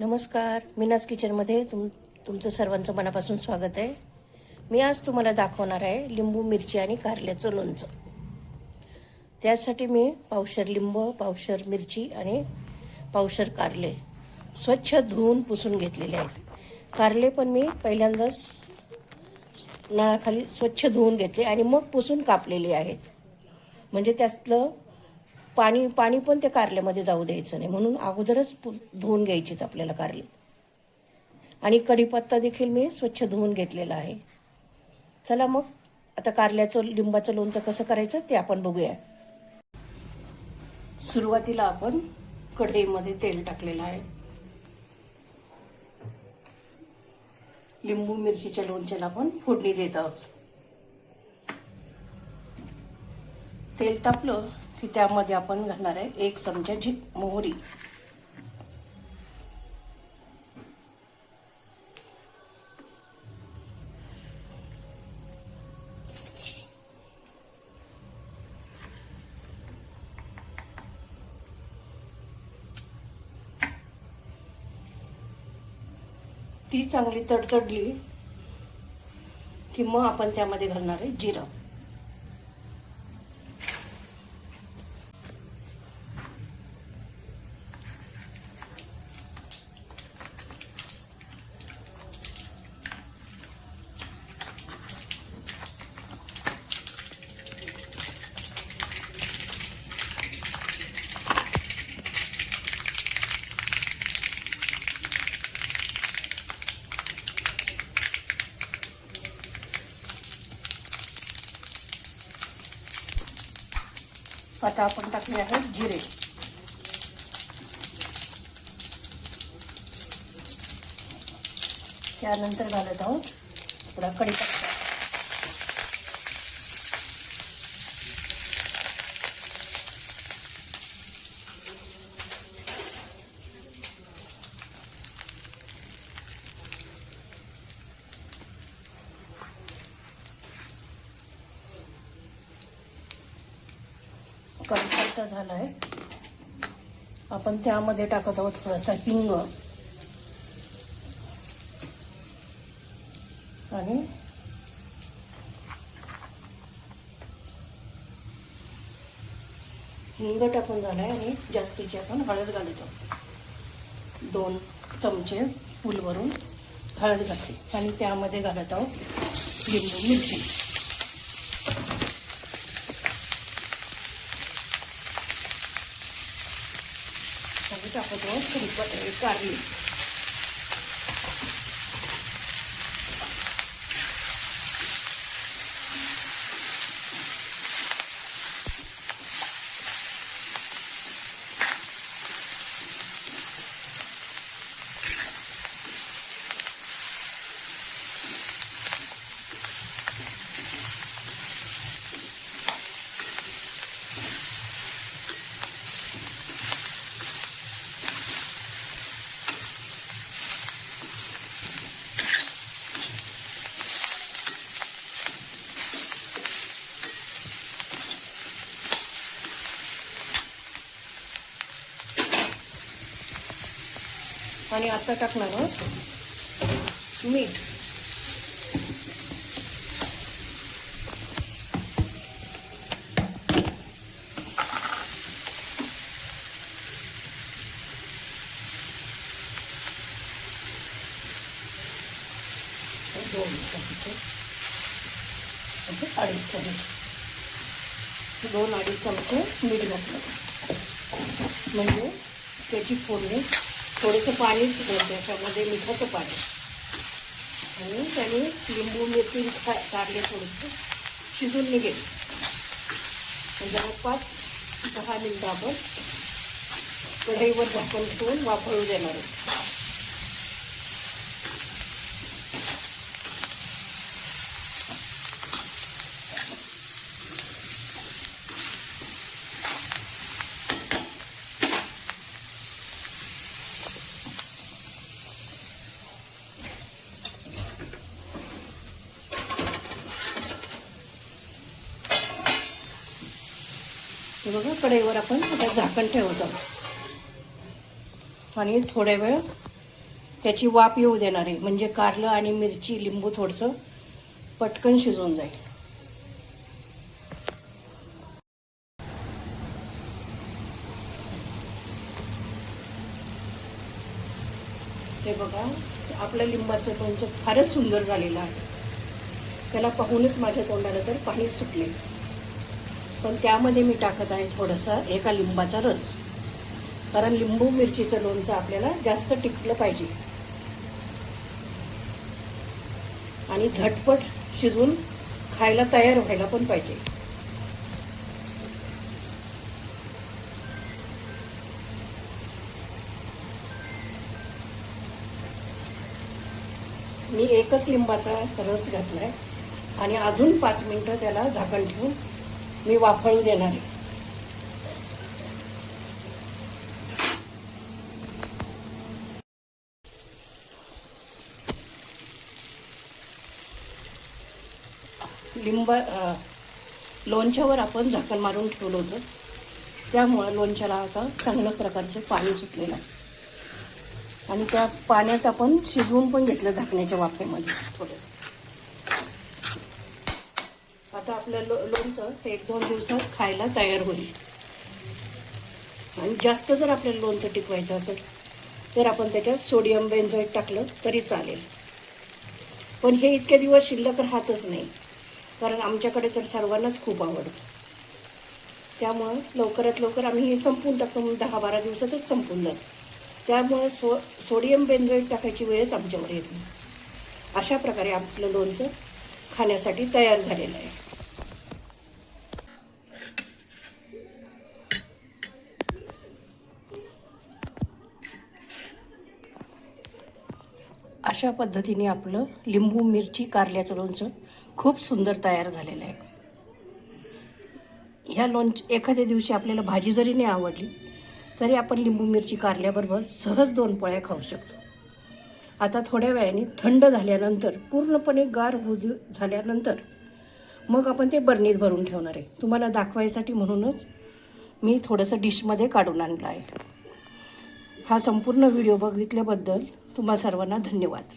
नमस्कार मीनाज किचनमध्ये तुम तुमचं सर्वांचं मनापासून स्वागत आहे. मी आज तुम्हाला दाखवणार आहे लिंबू मिरची आणि कारल्याचं लोणचं. त्यासाठी मी पावशर लिंबू पावशर मिरची आणि पावशर कारले स्वच्छ धुवून पुसून घेतलेले आहेत. कारले पण मी पहिल्यांदाच नळाखाली स्वच्छ धुवून घेतले आणि मग पुसून कापलेले आहेत. म्हणजे त्यातलं पाणी पाणी पण त्या कारल्यामध्ये जाऊ द्यायचं नाही. म्हणून अगोदरच पु- धुवून घ्यायचीत आपल्याला कारले. आणि कढीपत्ता देखील मी स्वच्छ धुवून घेतलेला आहे. चला मग आता कारल्याचं लिंबाचं लोणचं कसं करायचं ते आपण बघूया. सुरुवातीला आपण कढईमध्ये तेल टाकलेलं आहे. लिंबू मिरचीच्या लोणच्याला आपण फोडणी देत आहोत. तेल तापलं की त्यामध्ये आपण घालणार आहे एक चमचा जी मोहरी. ती चांगली तडतडली की मग आपण त्यामध्ये घालणार आहे जिरं. आता आपण टाकले आहे जिरे. त्यानंतर घालत आहोत आपला कढीपत्ता. कढीपत्ता झाला आहे आपण त्यामध्ये टाकत आहोत थोडासा हिंग. आणि हिंग टाकून झाला आहे आणि जास्तीची आपण हळद घालत. आहोत दोन चमचे फुलवरून हळद घातली. आणि त्यामध्ये घालत आहोत लिंबू मिरची. टाकत थोडी कढीपत्ता कारली आणि आता टाकणार आहोत मीठ. दोन चमचे अडीच चमचे दोन अडीच चमचे मीठ घातलं. म्हणजे त्याची फोडणी थोडंसं पाणी सुटलं त्याच्यामध्ये मिठाचं पाणी. आणि त्याने लिंबू मिरची खा काढले थोडंसं शिजून निघेल. म्हणजे जवळपास दहा मिनटं आपण कढईवर झाकण ठेवून वापरू देणार आहोत हे बघा कढईवर आपण आता झाकण ठेवत. आहोत आणि थोड्या वेळ त्याची वाफ येऊ देणार आहे. म्हणजे कारलं आणि मिरची लिंबू थोडंसं पटकन शिजून जाईल. ते बघा आपलं लिंबाचं लोणचं फारच सुंदर झालेलं आहे. त्याला पाहूनच माझ्या तोंडाला तर पाणी सुटले पण त्यामध्ये मी टाकत आहे थोडासा एका लिंबाचा रस. कारण लिंबू मिरचीचं लोणचं आपल्याला जास्त टिकलं पाहिजे. आणि झटपट शिजून खायला तयार व्हायला पण पाहिजे. मी एकच लिंबाचा रस घातला आहे आणि अजून पाच मिनटं त्याला झाकण ठेवून मी वाफळू देणार. आहे लिंब लोणच्यावर आपण झाकण मारून ठेवलं होतं. त्यामुळं लोणच्याला आता चांगल्या प्रकारचं पाणी सुटलेलं आहे. आणि त्या पाण्यात आपण शिजवून पण घेतलं झाकण्याच्या वाफेमध्ये थोडंसं. आता आपलं लो लोणचं हे एक दोन दिवसात खायला तयार होईल. आणि जास्त जर आपल्याला लोणचं टिकवायचं असेल तर आपण त्याच्यात सोडियम बेन्झोएट टाकलं तरी चालेल. पण हे इतके दिवस शिल्लक राहतच नाही कारण आमच्याकडे तर सर्वांनाच खूप आवडतं. त्यामुळं लवकरात लवकर आम्ही हे संपून टाकतो म्हणून दहा बारा दिवसातच संपून जातं. त्यामुळे सो सोडियम बेन्झोएट टाकायची वेळच आमच्यावर येत नाही. अशा प्रकारे आपलं लोणचं खाण्यासाठी तयार झालेलं आहे. अशा पद्धतीने आपलं लिंबू मिरची कारल्याचं लोणचं खूप सुंदर तयार झालेलं आहे. ह्या लोणच एखाद्या दिवशी आपल्याला भाजी जरी नाही आवडली तरी आपण लिंबू मिरची कारल्याबरोबर सहज दोन पोळ्या खाऊ शकतो. आता थोड्या वेळाने थंड झाल्यानंतर पूर्णपणे गार होऊ झाल्यानंतर मग आपण ते बरणीत भरून ठेवणार आहे. तुम्हाला दाखवायसाठी म्हणूनच मी थोडंसं डिशमध्ये काढून आणलं आहे. हा संपूर्ण व्हिडिओ बघितल्याबद्दल तुम्हा सर्वांना धन्यवाद.